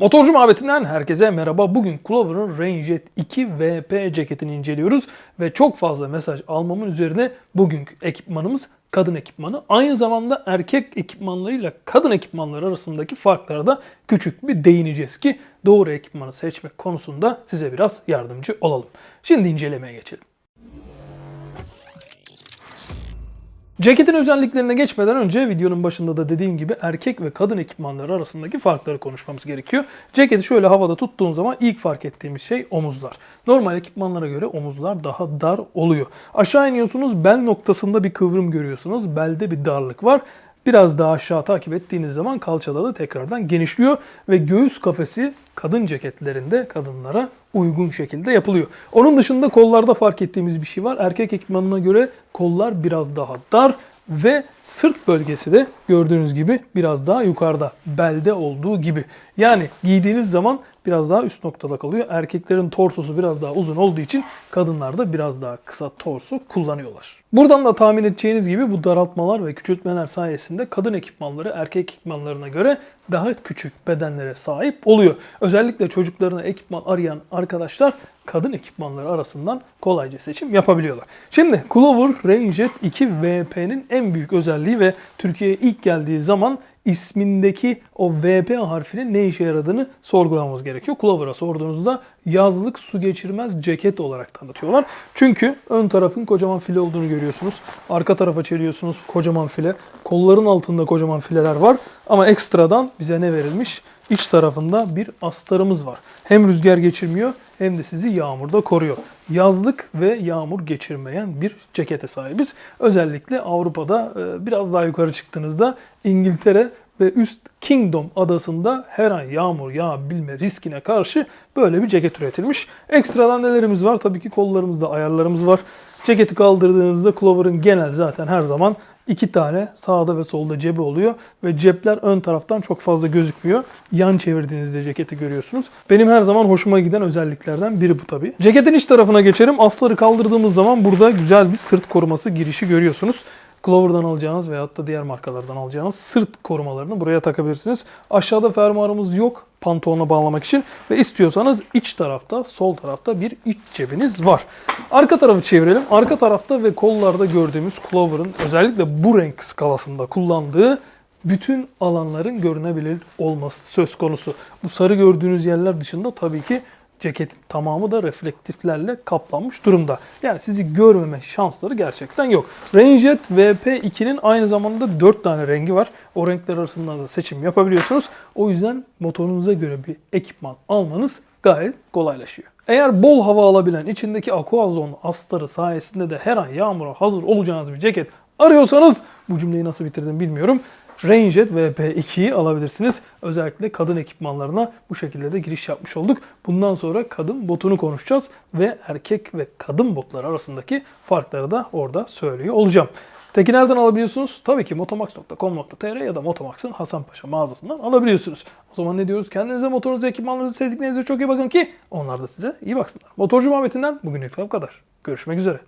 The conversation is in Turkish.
Motorcu muhabbetinden herkese merhaba. Bugün Clover'ın Rangejet 2 VP ceketini inceliyoruz ve çok fazla mesaj almamın üzerine bugünkü ekipmanımız kadın ekipmanı. Aynı zamanda erkek ekipmanlarıyla kadın ekipmanları arasındaki farklara da küçük bir değineceğiz ki doğru ekipmanı seçmek konusunda size biraz yardımcı olalım. Şimdi incelemeye geçelim. Ceketin özelliklerine geçmeden önce videonun başında da dediğim gibi erkek ve kadın ekipmanları arasındaki farkları konuşmamız gerekiyor. Ceketi şöyle havada tuttuğun zaman ilk fark ettiğimiz şey omuzlar. Normal ekipmanlara göre omuzlar daha dar oluyor. Aşağı iniyorsunuz bel noktasında bir kıvrım görüyorsunuz. Belde bir darlık var. Biraz daha aşağı takip ettiğiniz zaman kalçada da tekrardan genişliyor ve göğüs kafesi kadın ceketlerinde kadınlara uygun şekilde yapılıyor. Onun dışında kollarda fark ettiğimiz bir şey var. Erkek ekipmanına göre kollar biraz daha dar ve sırt bölgesi de gördüğünüz gibi biraz daha yukarıda. Belde olduğu gibi. Yani giydiğiniz zaman biraz daha üst noktada kalıyor. Erkeklerin torsosu biraz daha uzun olduğu için kadınlar da biraz daha kısa torso kullanıyorlar. Buradan da tahmin edeceğiniz gibi bu daraltmalar ve küçültmeler sayesinde kadın ekipmanları erkek ekipmanlarına göre daha küçük bedenlere sahip oluyor. Özellikle çocuklarına ekipman arayan arkadaşlar kadın ekipmanları arasından kolayca seçim yapabiliyorlar. Şimdi Clover Rangejet 2 VP'nin en büyük özelliği ve Türkiye'ye ilk geldiği zaman ismindeki o VP harfinin ne işe yaradığını sorgulamamız gerekiyor. Clover'a sorduğunuzda yazlık su geçirmez ceket olarak tanıtıyorlar. Çünkü ön tarafın kocaman file olduğunu görüyorsunuz. Arka tarafa çeliyorsunuz kocaman file. Kolların altında kocaman fileler var. Ama ekstradan bize ne verilmiş? İç tarafında bir astarımız var. Hem rüzgar geçirmiyor hem de sizi yağmurda koruyor. Yazlık ve yağmur geçirmeyen bir cekete sahibiz. Özellikle Avrupa'da e, biraz daha yukarı çıktığınızda İngiltere ve üst Kingdom adasında her an yağmur yağabilme riskine karşı böyle bir ceket üretilmiş. Ekstradan nelerimiz var? Tabii ki kollarımızda ayarlarımız var. Ceketi kaldırdığınızda Clover'ın genel zaten her zaman iki tane sağda ve solda cebi oluyor ve cepler ön taraftan çok fazla gözükmüyor. Yan çevirdiğinizde ceketi görüyorsunuz. Benim her zaman hoşuma giden özelliklerden biri bu tabii. Ceketin iç tarafına geçelim. Asları kaldırdığımız zaman burada güzel bir sırt koruması girişi görüyorsunuz. Clover'dan alacağınız veyahut da diğer markalardan alacağınız sırt korumalarını buraya takabilirsiniz. Aşağıda fermuarımız yok pantolona bağlamak için ve istiyorsanız iç tarafta, sol tarafta bir iç cebiniz var. Arka tarafı çevirelim. Arka tarafta ve kollarda gördüğümüz Clover'ın özellikle bu renk skalasında kullandığı bütün alanların görünebilir olması söz konusu. Bu sarı gördüğünüz yerler dışında tabii ki ceketin tamamı da reflektiflerle kaplanmış durumda. Yani sizi görmeme şansları gerçekten yok. Rangejet VP2'nin aynı zamanda 4 tane rengi var. O renkler arasından da seçim yapabiliyorsunuz. O yüzden motorunuza göre bir ekipman almanız gayet kolaylaşıyor. Eğer bol hava alabilen içindeki aquazone astarı sayesinde de her an yağmura hazır olacağınız bir ceket arıyorsanız bu cümleyi nasıl bitirdim bilmiyorum. Rangejet VP2'yi alabilirsiniz. Özellikle kadın ekipmanlarına bu şekilde de giriş yapmış olduk. Bundan sonra kadın botunu konuşacağız ve erkek ve kadın botlar arasındaki farkları da orada söylüyor olacağım. Teki nereden alabiliyorsunuz? Tabii ki motomax.com.tr ya da Motomax'ın Hasanpaşa mağazasından alabiliyorsunuz. O zaman ne diyoruz? Kendinize, motorunuza, ekipmanlarınızı, sevdiklerinize çok iyi bakın ki onlar da size iyi baksınlar. Motorcu muhabbetinden bugünlük bu kadar. Görüşmek üzere.